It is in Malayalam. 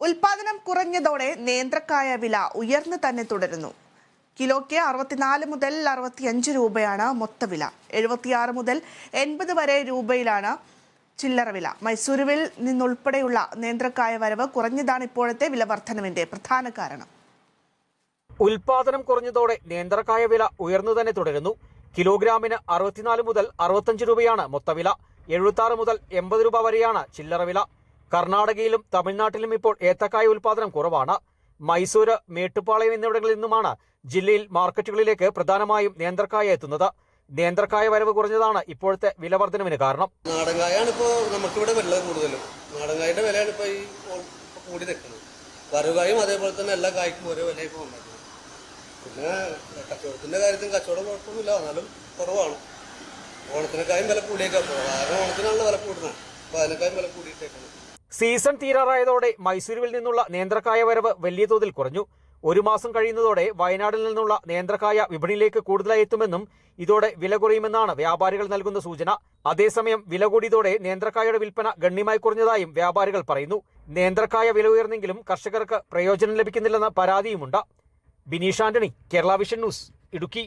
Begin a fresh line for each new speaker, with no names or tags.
ഉൽപാദനം കുറഞ്ഞതോടെ നേന്ത്രക്കായ വില ഉയർന്നു തന്നെ തുടരുന്നു. കിലോയ്ക്ക് അറുപത്തിനാല് മുതൽ അറുപത്തിയഞ്ച് രൂപയാണ് മൊത്തവില എഴുപത്തിയാറ് മുതൽ എൺപത് വരെ രൂപയിലാണ് ചില്ലറ വില. മൈസൂരുവിൽ നിന്നുൾപ്പെടെയുള്ള നേന്ത്രക്കായ വരവ് കുറഞ്ഞതാണ് ഇപ്പോഴത്തെ വില വർധനവിന്റെ പ്രധാന കാരണം.
ഉൽപാദനം കുറഞ്ഞതോടെ നേന്ത്രക്കായ വില ഉയർന്നു തന്നെ തുടരുന്നു. കിലോഗ്രാമിന് അറുപത്തിനാല് മുതൽ അറുപത്തഞ്ച് രൂപയാണ് മൊത്തവില എഴുപത്തി മുതൽ എൺപത് രൂപ വരെയാണ് ചില്ലറ വില. കർണാടകയിലും തമിഴ്നാട്ടിലും ഇപ്പോൾ ഏത്തക്കായ ഉൽപാദനം കുറവാണ്. മൈസൂര് മേട്ടുപ്പാളയം എന്നിവിടങ്ങളിൽ നിന്നുമാണ് ജില്ലയിൽ മാർക്കറ്റുകളിലേക്ക് പ്രധാനമായും നേന്ത്രക്കായ എത്തുന്നത്. നേന്ത്രക്കായ വരവ് കുറഞ്ഞതാണ് ഇപ്പോഴത്തെ വിലവർദ്ധനവിന് കാരണം.
നാടൻകായാണ് ഇപ്പോൾ നമുക്കിവിടെ വെള്ളം കൂടുതലും. നാടൻകായുടെ വിലയാണ് ഇപ്പോൾ ഈ കൂടി നിൽക്കുന്നത്. വറുകായും അതേപോലെ തന്നെ എല്ലാ കായ്ക്കും ഒരേ വില ഇപ്പോൾ ഉണ്ടാക്കുന്നത് പിന്നെ കച്ചവടത്തിന്റെ കാര്യത്തിൽ കച്ചവടം കുഴപ്പമൊന്നുമില്ല. എന്നാലും കുറവാണ്. ഓണത്തിനേക്കായും വില കൂടിയേക്കാം. കാരണം ഓണത്തിനാണല്ലോ വില കൂടുന്നത്. അപ്പോൾ അതിനേക്കായും വില കൂടിയിട്ടേക്കുന്നത്.
സീസൺ തീരാറായതോടെ മൈസൂരുവിൽ നിന്നുള്ള നേന്ത്രക്കായ വരവ് വലിയ തോതിൽ കുറഞ്ഞു. ഒരു മാസം കഴിയുന്നതോടെ വയനാടിൽ നിന്നുള്ള നേന്ത്രക്കായ വിപണിയിലേക്ക് കൂടുതലായി എത്തുമെന്നും ഇതോടെ വില കുറയുമെന്നാണ് വ്യാപാരികൾ നൽകുന്ന സൂചന. അതേസമയം വില കൂടിയതോടെ നേന്ത്രക്കായയുടെ വിൽപ്പന ഗണ്യമായി കുറഞ്ഞതായും വ്യാപാരികൾ പറയുന്നു. നേന്ത്രക്കായ വില ഉയർന്നെങ്കിലും കർഷകർക്ക് പ്രയോജനം ലഭിക്കുന്നില്ലെന്ന പരാതിയുമുണ്ട്. Bineesh Antony Kerala vision news Idukki.